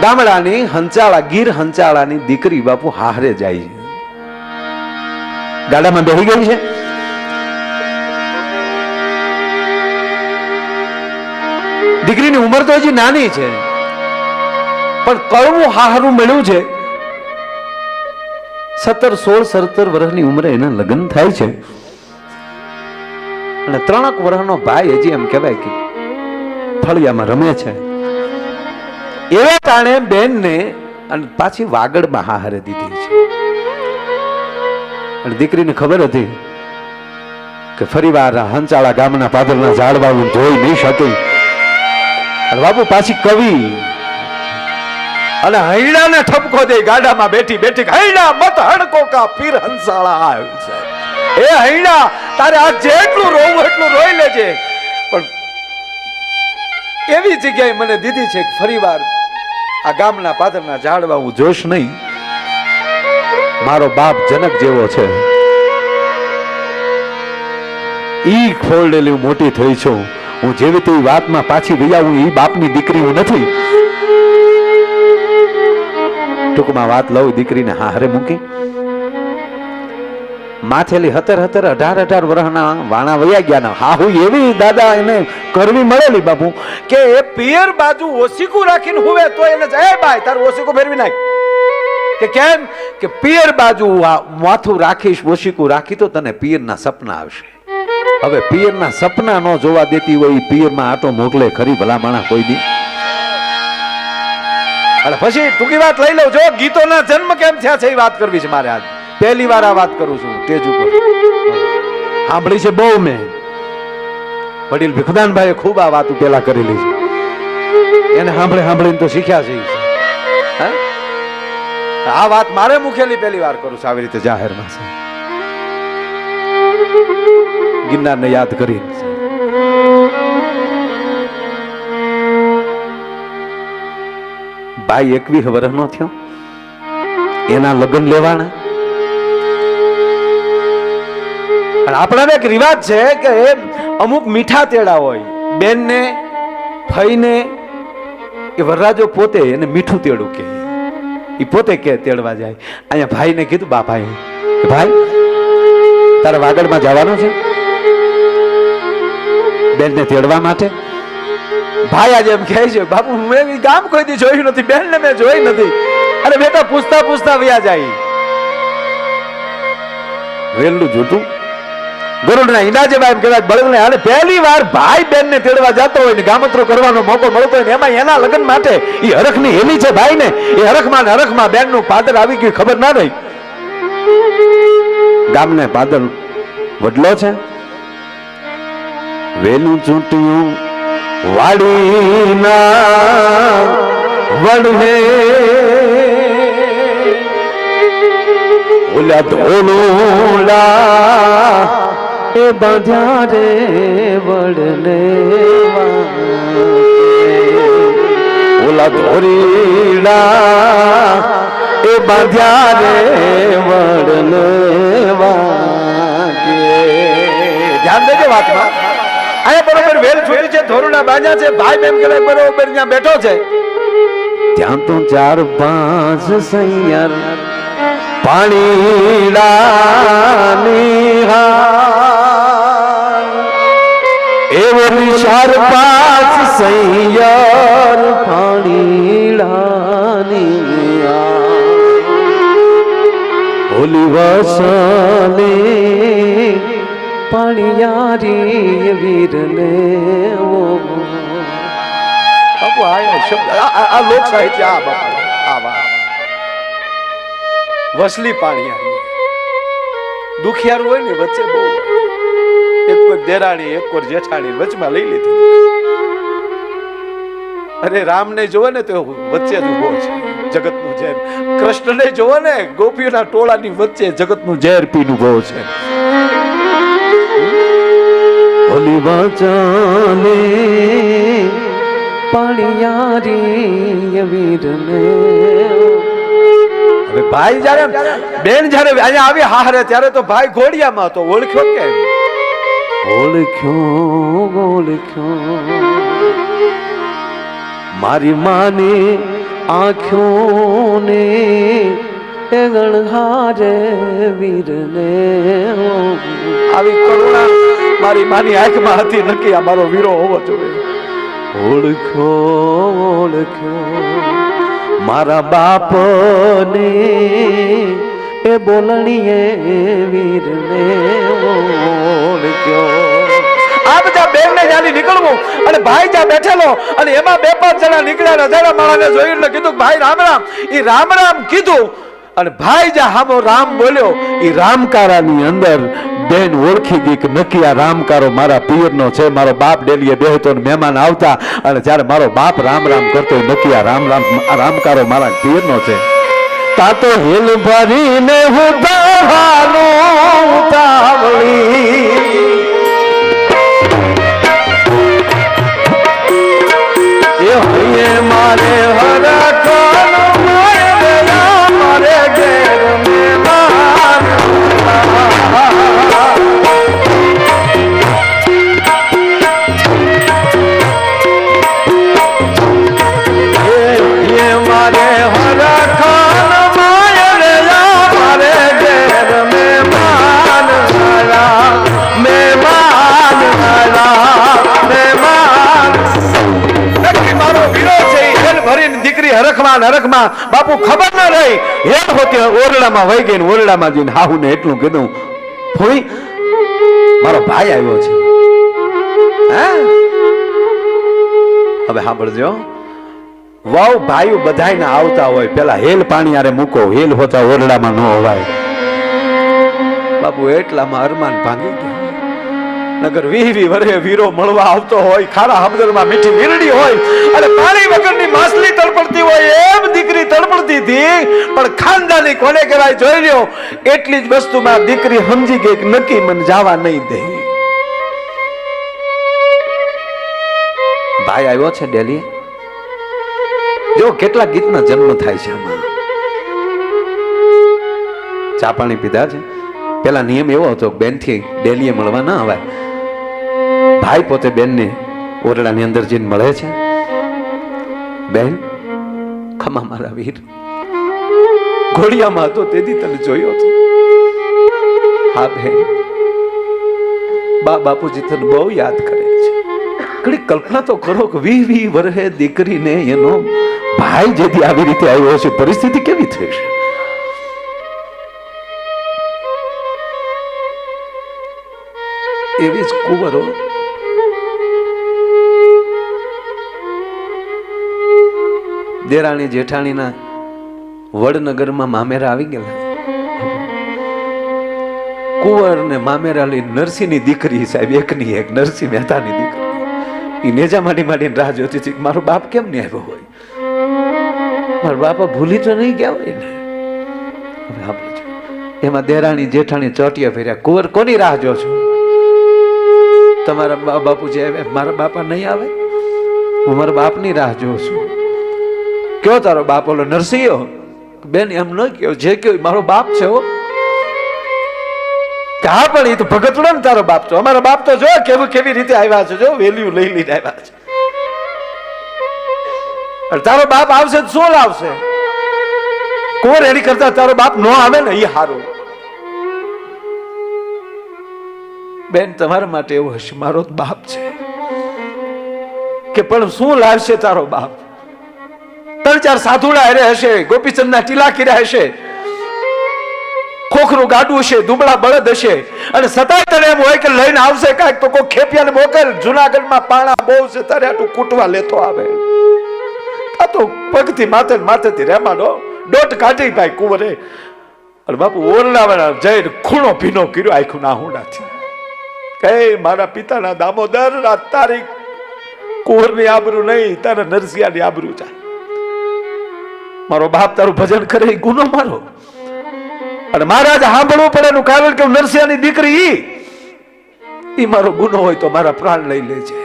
ગામડાની હંચાળા, ગીર હંચાળાની દીકરી બાપુ હારે જાય છે. ગાડામાં બેસી ગઈ છે? દીકરીની ઉંમર તો હજી નાની છે, પણ કળવું હારું મળ્યું છે. સત્તર સોળ સત્તર વર્ષની ઉંમરે એના લગ્ન થાય છે. અને ત્રણક વર્ષનો ભાઈ હજી એમ કહેવાય કે ફળિયામાં રમે છે. એવા કારણે બેનને અને પાછી વાગડમાં હારે દીધી છે. અને દીકરીને ખબર હતી કે ફરી વાર હંચાળા ગામના પાદરના ઝાડવા હું જોઈ નહીં શકી. અને બાપુ પાછી કવિ અને હૈડાને ઠપકો દે ગાડામાં બેઠી બેઠી હૈડા મત હડકો કા પીર હંસાળા આવ્યું છે. એ હૈડા તારે આ જેટલું રોવું એટલું રોઈ લેજે. પણ એવી જગ્યાએ મને દીધી છે ફરીવાર આ ગામના પાદરના ઝાડવા હું જોશ નહીં. મારો બાપ જનક જેવો છે. ઈ ખોલડેલી મોટી થઈ છું. હું જેવી તેવી વાતમાં પાછી ગયા હું ઈ બાપની દીકરી હું નથી. ટૂંકમાં વાત લઉં દીકરીને હારે મૂકી. માથેલી હતર હતર અઢાર અઢાર વર્ષના વાણા વયા ગયા હા હું એવી દાદા એને કરવી મળેલી બાપુ કે એ પિયર બાજુ ઓસીકું રાખીને હુવે તો એને જાય ભાઈ તારું ઓસીકું ફેરવી નાખ. કે કેમ? કે પિયર બાજુ માથું રાખીશ ઓસીકું રાખી તો તને પિયરના સપના આવશે. હવે પિયરના સપના ન જોવા દેતી હોય એ પિયરમાં આટો મોકલે ખરી ભલા માણા કોઈ દી. અને પછી ટૂંકી વાત લઈ લઉં જો, ગીતોના જન્મ કેમ થયા છે એ વાત કરવી છે મારે આજ. પહેલી વાર આ વાત કરું છું સ્ટેજ ઉપર. સાંભળી છે બહુ મેં. વડીલ ભીખદાનભાઈએ ખૂબ આ વાત પેલા કરેલી છે. એને સાંભળે સાંભળીને તો શીખ્યા છે? આ વાત મારે મૂકેલી પહેલી વાર કરું છું આવી રીતે જાહેરમાં છે ગિરનારને યાદ કરીને ભાઈ એકવીસ વર્ષનો થયો. એના લગ્ન લેવાના. અને આપણાને એક રિવાજ છે કે એ અમુક મીઠા તેડા હોય, બેનને ફઈને એ વરરાજો પોતે એને મીઠું તેડું કે એ પોતે કે તેડવા જાય. અહીંયા ભાઈને કીધું, બાપાએ, ભાઈ, તારે વાગડમાં જવાનું છે? બેનને તેડવા માટે? ભાઈ આજે એમ કહે છે, બાપુ, મેં ગામ કોઈ દી જોયું નથી, બેનને મેં જોઈ નથી. અરે બેટા પૂછતા પૂછતા વ્યા જાય. વેલું જોતું ગરુડના ઈંડા જેવા એમ કહેવાય, બળદને અને પહેલી વાર ભાઈ બેનને તેડવા જતો હોય ને ગામતરો કરવાનો મોકો મળતો હોય ને એમાં એના લગ્ન માટે એ હરખની હેલી છે ભાઈને. એ હરખમાં ને હરખમાં બેનનું પાદર આવી ગયું, ખબર ના રહી. ગામને પાદર વડલો છે. વેલું ચૂંટ્યું વાડીના વડહે ઓલા ધોલુલા એ બાંધ્યા રે વડને ઓલા ધોરીડા એ બાંધ્યા રે વડને ધ્યાન દેજો વાતમાં. અહીંયા બરોબર વેલ છોડી છે ધોરણા બાંધ્યા છે, ભાઈ બેન કે બરોબર ત્યાં બેઠો છે. ત્યાં તો ચાર પાંચ સૈયર. પાણીડાની ચાર પાંચ સૈયર હોલી વસને પાણીયારી વીરને આ લોક સાહિત્ય, આ બાપુ, આ વાત. વસલી પાણીયારી. દુખિયારું હોય ને વચ્ચે બહુ. એક કોઈ દેરાણી એક કોઈ જેઠાણી વચમાં લઈ લીધી. અરે રામને જોવે ને તો વચ્ચે જ ઊભો છે જગતનું ઝેર. કૃષ્ણને જોવે ને ગોપીઓના ટોળાની વચ્ચે જગતનું ઝેર પીન ઊભો છે. ભલી વાચાને પાણીયારી વીરને. હવે ભાઈ જયારે બેન જયારે અહીંયા આવી હારે ત્યારે તો ભાઈ ઘોડિયામાં હતો ઓળખ્યો કેમ? ઓળખ્યો ઓળખ્યો. મારી માને આંખોને એ ગણહારે વીરને. આવી કરુણા મારી માની આંખમાં હતી નક્કી આ મારો વીરો હોવો જોઈએ. ઓળખ્યો ઓળખ્યો. મારા બાપને એ બોલણીએ વીરને ઓળખ્યો. આ બધા બેન ને જ્યાંથી નીકળવું અને ભાઈ જ્યાં બેઠેલો અને એમાં બે પાંચ જણા નીકળ્યા રજાડા માળાને જોયું એટલે કીધું, ભાઈ, રામ રામ. એ રામ રામ કીધું અને ભાઈ જ્યાં હામો રામ બોલ્યો એ રામકારાની અંદર બેન ઓળખી ગઈ કે નક્કી આ રામકારો મારા પિયરનો છે, મારો બાપ ડેલીએ બેહતો ને મહેમાન આવતા અને જ્યારે મારો બાપ રામ રામ કરતો નક્કી આ રામ રામ રામકારો મારા પિયરનો છે. તા તો હેલ ભરીને હું દહાનું તાવળી એ હૈયે મારે હરા દીકરી નરકમાં બાપુ ખબર ન રહી. હેલ હોતી ઓરડામાં વહી ગઈ ઓરડામાં જઈને હાહુને એટલું કીધું ફોઈ મારો ભાઈ આવ્યો છે. હવે સાંભળજો. વાવ ભાઈઓ બધાયને આવતા હોય, પેલા હેલ પાણી આરે મૂકો, હેલ હોતા ઓરડામાં ન હોવાય. બાપુ એટલામાં અરમાન ભાંગી ગયા. નગર વી વી વરે વીરો મળવા આવતો હોય, ખારા હમદરમાં મીઠી વીરડી હોય, અને પાણી વગરની માછલી તડપડતી હોય પણ ખાનદાની કોને કહેવાય જોઈ લ્યો, એટલી જ વસ્તુમાં દીકરી સમજી ગઈ નક્કી મને જવા નહીં દે. ભાઈ આવ્યો છે ડેલી જો, કેટલા ગીતના જન્મ થાય છે આમાં? ચા પાણી પીધા છે? પેલા નિયમ એવો હતો બેનથી ડેલીએ મળવા ના આવે ભાઈ પોતે બેનને ઓરડાની અંદર જઈને મળે છે. બેન, ખમા મારા વીર. ઘોડિયામાં હતો, તેથી તને જોયો હતો. હા, બેન. બા બાપુજી તને બહુ યાદ કરે છે. ઘડી કલ્પના તો કરો કે વી વી વર્ષે દીકરીને એનો ભાઈ જેથી આવી રીતે આવ્યો છે પરિસ્થિતિ કેવી થઈ છે? એવી જ કુંવરો દેરાણી જેઠાણીના વડનગરમાં મામેરા આવી ગયેલા. કુંવર ને મામેરા લઈ નરસિંહની દીકરી સાહેબ, એકની એક, નરસિંહ મહેતાની દીકરી. એ નેજા માંડી માંડીને રાહ જોતી હતી મારો બાપ કેમ નહીં આવ્યો હોય? મારા બાપા ભૂલી તો નહીં ગયા હોય ને. એમાં દેરાણી જેઠાણી ચોટિયા ફેર્યા. કુંવર કોની રાહ જો છો? તમારા બાપુ જે મારા બાપા નહીં આવે? હું મારા બાપની રાહ જોઉં છું. કયો તારો બાપ? ઓલો નરસિંહો બેન, એમ ન કયો, જે કયો મારો બાપ છે હો. હા, પણ એ તો ભગતડો ને તારો બાપ તો અમારા બાપ તો જો કેવું, કેવી રીતે આવ્યા છે, જો વેલ્યુ લઈ લઈને આવ્યા છે. તારો બાપ આવશે શું લાવશે? કોણ એની કરતા તારો બાપ ન આવે ને એ સારું બેન, તમારા માટે એવું હશે, મારો બાપ છે. કે પણ શું લાવશે તારો બાપ? ત્રણ ચાર સાધુડા હારે હશે, ગોપીચંદના ટીલા કર્યા હશે. ખોખરું ગાડું હશે, દુબળા બળદ હશે. અને સતાય તને એમ હોય કે લઈને આવશે કાંઈક તો કોઈ ખેપિયાને મોકલ, જુનાગઢમાં પાણા બહુ છે, તારે આટલું કૂટવા લેતો આવે. આ તો પગથી માથે માથેથી રેમાડો. દોટ કાઢી ભાઈ કુંવરે. અને બાપુ ઓરડાવાળા જઈને ખૂણો ભીનો કર્યો, આખું ના હુંડાથી. કે મારા પિતાના દામોદર, આ તારી કુંવરની આબરૂ નહીં, તારા નરસિંહાની આબરૂ જાય મારો બાપ તારું ભજન કરે એ ગુનો મારો. અને મહારાજ સાંભળવું પડે એનું કારણ કે નરસિંહાની દીકરી ઈ. ઈ મારો ગુનો હોય તો મારા પ્રાણ લઈ લે છે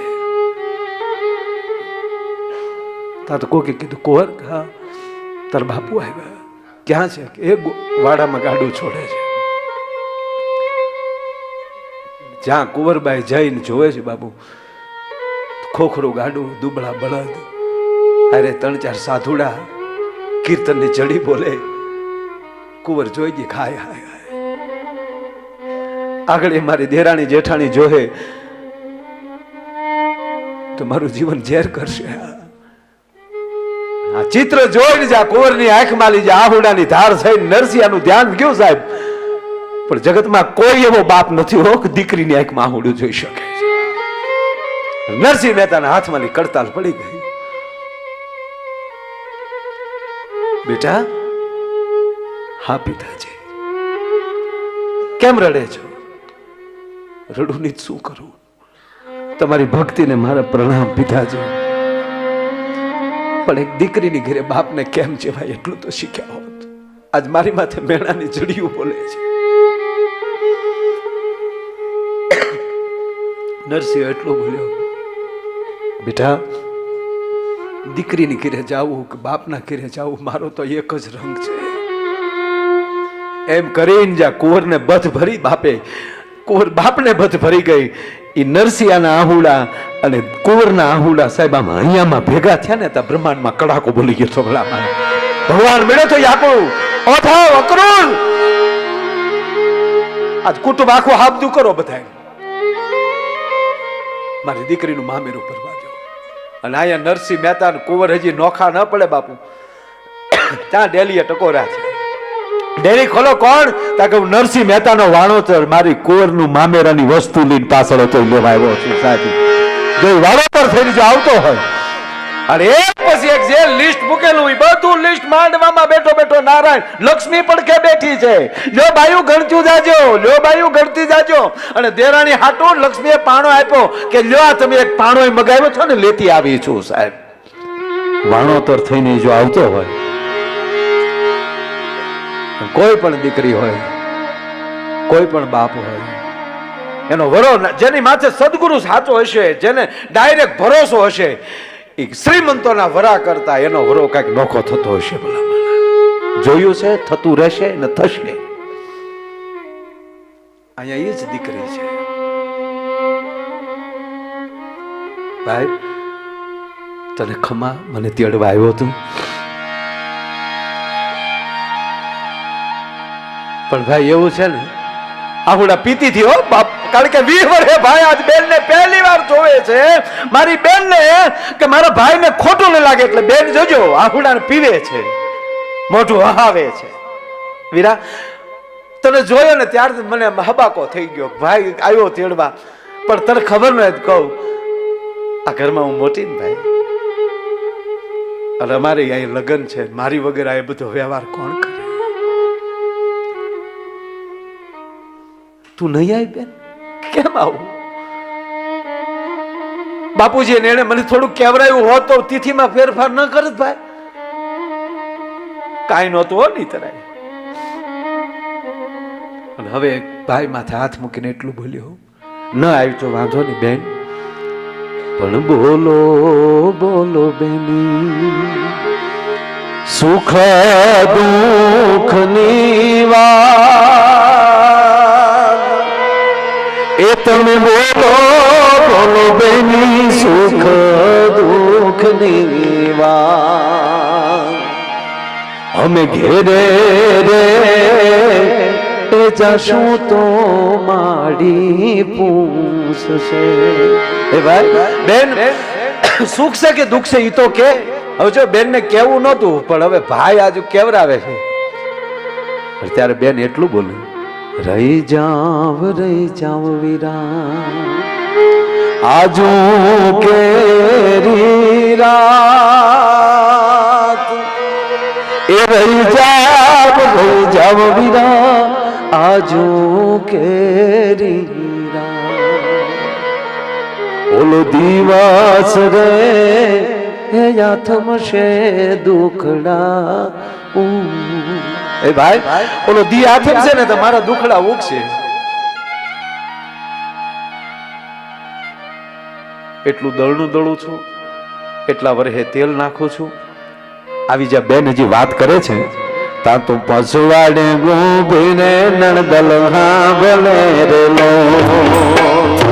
તા તો કોકે કીધું કુંવર હા, તાર બાપુ આવ્યા. ક્યાં છે? એ વાડામાં ગાડું છોડે છે. જ્યાં કુંવરબાઈ જઈને જોવે છે બાબુ ખોખરું ગાડું, દુબળા બળદ, અરે ત્રણ ચાર સાધુડા. કીર્તનની જડી બોલે, કુંવર જોઈ ખાય આગળ એ મારી દેરાણી જેઠાણી જોહે, તો મારું જીવન ઝેર કરશે. આ ચિત્ર જોઈને જા કુંવરની આંખમાં લીજે આહુડાની ધાર થઈ નરસિયાનું ધ્યાન ગયું સાહેબ. પણ જગતમાં કોઈ એવો બાપ નથી હો કે દીકરીની આંખમાં આહુડું જોઈ શકે. નરસિંહ મહેતાના હાથમાંની કડતાલ પડી ગઈ. બેટા, હા પિતાજી. કેમ રડે છો? રડું ની શું કરું? તમારી ભક્તિને મારા પ્રણામ પિતાજી. પણ એક દીકરીની ઘરે બાપને કેમ જેવાય એટલું તો શીખ્યા હોત. આજ મારી માથે મેણાની જડિયું બોલે છે. નરસિંહ એટલું બોલ્યો, બેટા દીકરીની ઘરે જાવું કે બાપના ઘરે જાવું, મારો તો એક જ રંગ છે. એમ કરીને જ્યાં કુંવરને બધ ભરી બાપે, કુંવર બાપને બધ ભરી ગઈ. એ નરસિંહાના આહુડા અને કુંવરના આહુડા સાહેબ આમ અહીંયામાં ભેગા થયા ને ત્યાં બ્રહ્માંડમાં કડાકો બોલી ગયો તો ભલામાં ભગવાન મળ્યો તો આપણું ઓથાવ અકરુણ આજ કુટુંબ આખું હાબદું કરો બધાય. મારી દીકરીનું મામેરું ભરવા અને અહીંયા નરસિંહ મહેતા કુંવર હજી નોખા ન પડે બાપુ. ત્યાં ડેલીએ ટકોરા છે ડેરી ખોલો કોણ? તા કે હું નરસિંહ મહેતાનો છે, મારી કુંવરનું મામેરાની વસ્તુ લઈને પાછળ હતો ઈ લેવા આવ્યો છું, સાહેબ. જો વાળો પર થઈને જો આવતો હોય અને પછી એક જે લિસ્ટ મૂકેલું બધું લિસ્ટ માંડવામાં બેઠો બેઠો નારાયણ. લક્ષ્મી કે બેઠી છે? લ્યો બાયું ગણતું જાજો, લ્યો બાયું ગણતી જાજો. અને દેરાણી હાટો લક્ષ્મીએ પાણો આપ્યો કે, લ્યો આ તમે એક પાણો મગાવ્યો છો ને, લેતી આવી છું, સાહેબ. વાણોતર થઈને જો આવતો હોય, કોઈ પણ દીકરી હોય, કોઈ પણ બાપ હોય, એનો વરો જેની માથે સદગુરુ સાચો હશે, જેને ડાયરેક્ટ ભરોસો હશે એ શ્રીમંતોના વરા કરતા એનો વરો કાંઈક નોખો થતો હશે ભલામણ જોયું છે, થતું રહેશે ને થશે. અહીંયા એ જ દીકરી છે. ભાઈ, તને ખમા, મને તેડવા આવ્યો તું. પણ ભાઈ એવું છે ને આહુડા પીતી થી હો બાપ, કારણ કે વીર વર્ષે ભાઈ આજ બેન ને પહેલી વાર જોવે છે. મારી બેન ને કે મારા ભાઈ ને ખોટું ન લાગે એટલે બેન જોજો આહુડા પીવે છે. મોઢું હહાવે છે. વીરા, તને જોયો ને ત્યારથી મને હબાકો થઈ ગયો. ભાઈ આવ્યો તેડવા, પણ તને ખબર ન કહું, આ ઘરમાં હું મોટી ને ભાઈ. અને અમારે અહીં લગ્ન છે. મારી વગર આ બધો વ્યવહાર કોણ કરે? તું નહીં આવી બેન? કેમ આવું? બાપુજી, એને મને થોડું કેવરાયું હોત તો તિથિમાં ફેરફાર ન કરત ભાઈ. કાંઈ નહોતું હો નહીં તરાય હવે ભાઈ માથે હાથ મૂકીને એટલું બોલ્યો ન આવ્યું તો વાંધો નહીં બેન. પણ બોલો બોલો બેની, સુખ દુઃખની વાત એ તમે બોલો બોલો બેની સુખ, દુઃખની અમે ઘેરે રે, એ જશું તો માડી પૂછશે. એ ભાઈ, બેન, સુખ છે કે દુઃખ છે એ તો કે. હવે જો બેન ને કેવું નહોતું, પણ હવે ભાઈ આજુ કેવરાવે છે. ત્યારે બેન એટલું બોલ્યું રહી જાવ રહી જાવ વીરા આજુ કેરી રાત એ રહી જાવ રહી જાવ વીરા આજુ કેરી રાત ઓલો દિવસ રે હે યાથમશે દુખડા એ ભાઈ ઓલો દી આથમ છે ને તો મારા દુખડા ઉગશે. એટલું દળનું દળું છું એટલા વર્ષે તેલ નાખું છું. આવી જ્યાં બેન હજી વાત કરે છે તા તું પસવાડે ગોભીને નણદલ હા ભલે રેલો. આવો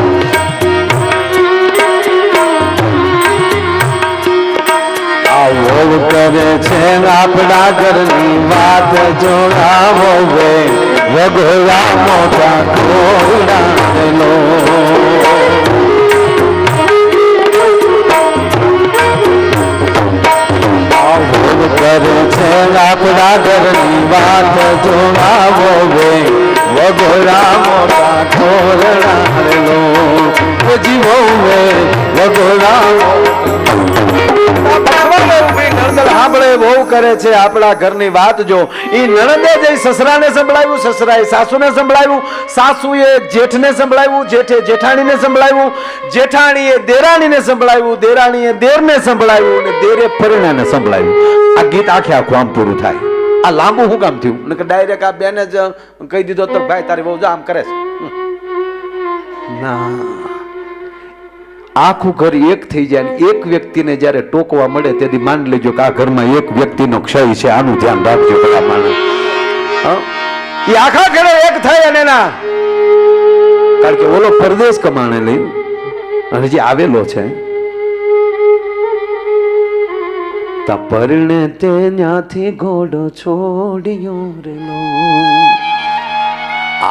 કરે છે આપણા ઘરની વાત જોડાવો વે. વગોયા મોટા બહુ કરે છે આપણા ઘરની વાત જોડાવો વે. વગોયા મોટા ખોડાનો જીવો વે વગોયા સાંભળે બહુ કરે છે આપણા ઘરની વાત જો. એ નણંદે જઈ સસરાને સંભળાવ્યું સસરાએ સાસુને સંભળાવ્યું સાસુએ જેઠને સંભળાવ્યું જેઠે જેઠાણીને સંભળાવ્યું જેઠાણીએ દેરાણીને સંભળાવ્યું દેરાણીએ દેરને સંભળાવ્યું અને દેરે પરિણાને સંભળાવ્યું આ ગીત આખે આખું આમ પૂરું થાય. આ લાંબુ શું કામ થયું? કે ડાયરેક્ટ આ બેને જ કહી દીધો તો ભાઈ તારી બહુ આમ કરે છે. ના. આખું ઘર એક થઈ જાય એક વ્યક્તિને જ્યારે ટોકવા મળે તેથી માન લેજો કે આ ઘરમાં એક વ્યક્તિનો ક્ષય છે, આનું ધ્યાન રાખજો બધા માણસ એ આખા ઘરે એક થાય અને ના કારણ કે ઓલો પરદેશ કમાણે લઈ. અને જે આવેલો છે, તા પરણે તે ન્યાથી ઘોડો છોડ્યો રેલો.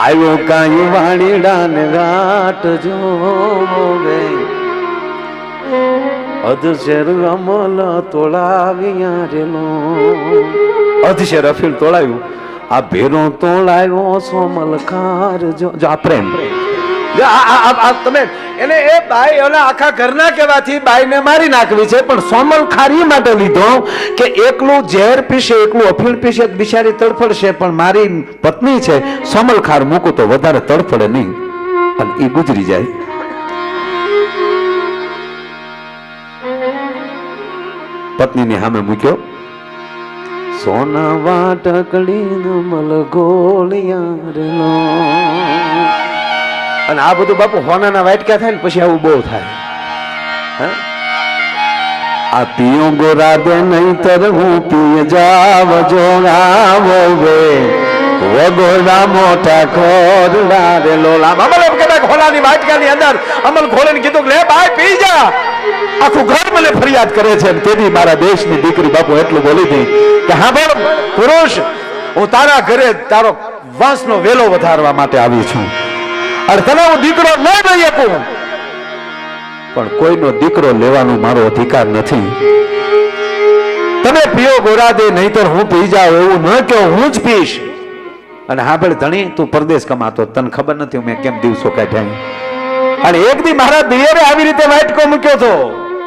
આવ્યો કાંઈ વાણીડા ને રાટ જોવે અધશેર અમલ તોળાવ્યા અધશેર અફીલ તોળાવ્યું. આ ભેરો તોળાવ્યો સોમલકાર જો આ પ્રેમ. તમે એને એ બાઈ ઓલા આખા ઘરના કહેવાથી બાઈને મારી નાખવી છે, પણ સોમલ ખારી માટે લીધો કે એકલું ઝેર પીશે એકલું અફીણ પીશે બિચારી તડફડશે, પણ મારી પત્ની છે, સોમલ ખાર મૂકું તો વધારે તડફડે નહીં. અને એ ગુજરી જાય. પત્નીની સામે મૂક્યો. સોના ટકડી અને આ બધું બાપુ હોનાના વાટકા થાય ને પછી આવું બહુ થાય. આ પિયો ગોરા દે નહીતર હું પીએ જાવ જોડાવો વે. વગોરા મોટા ખોરડા રે લોલા અમલ એમ કહેતા ખોલાની વાટકાની અંદર અમલ ખોલીને કીધું લે ભાઈ પી જા. આખું ઘર મને ફરિયાદ કરે છે તેથી મારા દેશની દીકરી બાપુ એટલું બોલી દઈ કે હા બોલ પુરુષ, હું તારા ઘરે તારો વંશનો વેલો વધારવા માટે આવી છું. અને તને હું દીકરો ન લઈ શકું. પણ કોઈનો દીકરો લેવાનો મારો અધિકાર નથી. તમે પીઓ ગોરાદે, નહીતર હું પી જાઉં, એવું ન કે હું જ પીશ. અને હા ભલે ધણી, તું પરદેશ કમાતો, તને ખબર નથી મેં કેમ દિવસો કાઢ્યા અને એક દી મારા દિયરે આવી રીતે વાટકો મૂક્યો હતો.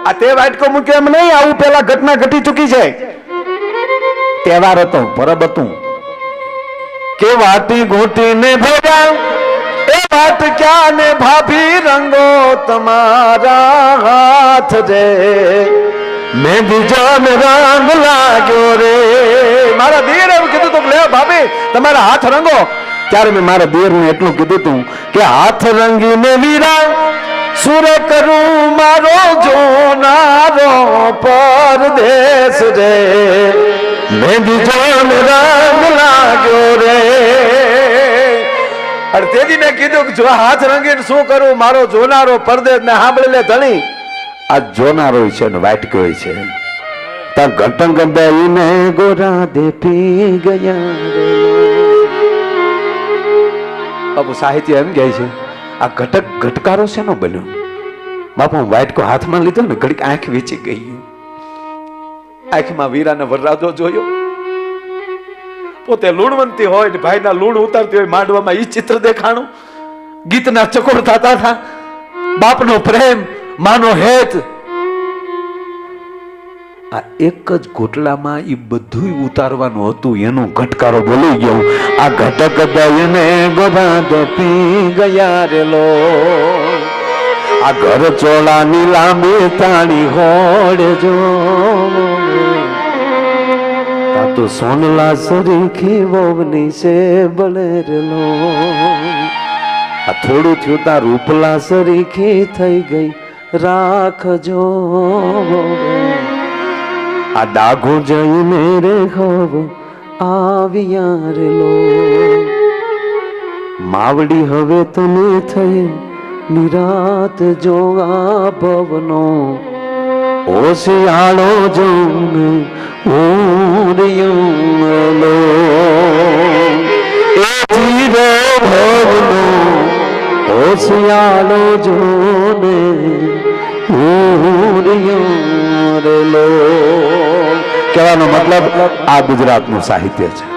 આ તે વાટકો મૂક્યો એમ નહીં, આવું પેલા ઘટના ઘટી ચૂકી છે. તહેવાર હતો, પરબ હતું. કે વાટી ઘૂંટીને ભોજા એ વાત ક્યાં ને ભાભી રંગો તમારા હાથ રે મેં બીજો ને રંગ લાગ્યો રે. મારા દિયરે એમ કીધું તું લે ભાભી, તમારા હાથ રંગો. ત્યારે મેં મારા દેરને એટલું કીધું તું કે હાથ રંગીને વીરા, સુર કરું મારો જોનારો પરદેશ રે. મેં બીજો ને રંગ લાગ્યો રે. અને તેથી મેં કીધું કે જો હાથ રંગીને શું કરું, મારો જોનારો પરદેશ ને સાંભળી લે ધણી. આ જોનારો છે ને વાટક્યો છે. તા ઘટંગ મેં ગોરા દે પી ગયા રે. બાપુ સાહિત્ય એમ કહે છે, આ ઘટક ઘટકારો શેનો બન્યો? બાપુ હું વાટકો હાથમાં લીધો ને ઘડીક આંખ વેચી ગઈ. આંખમાં વીરાને વરરાજો જોયો. પોતે લૂણવંતી હોય ને ભાઈના લૂણ ઉતારતી હોય માંડવામાં ઈ ચિત્ર દેખાણું. ગીતના ચકોર થતા હતા. બાપનો પ્રેમ, માનો હેત આ એક જ ઘોટલામાં એ બધું ઉતારવાનું હતું, એનો ઘટકારો બોલી ગયો. આ ઘટક દયને ગોબાદ પી ગયા રેલો આ ઘર ચોળાની લાંબી તાણી હોડજો. તો સોનલા સરીખી વવની છે બળેરલો આ થોડું થયું તાર રૂપલા સરીખી થઈ ગઈ. રાખજો. આ ડાઘો જઈને રે ખબ આવ્યા રેલો માવડી હવે તને થઈ નિરાત જો આ ભવનો ઓશિયાળો જોને ઉરિયું લો એ જીરો ભવનો ઓશિયાળો જોને ઉરિયું લો કહેવાનો મતલબ આ ગુજરાતનું સાહિત્ય છે.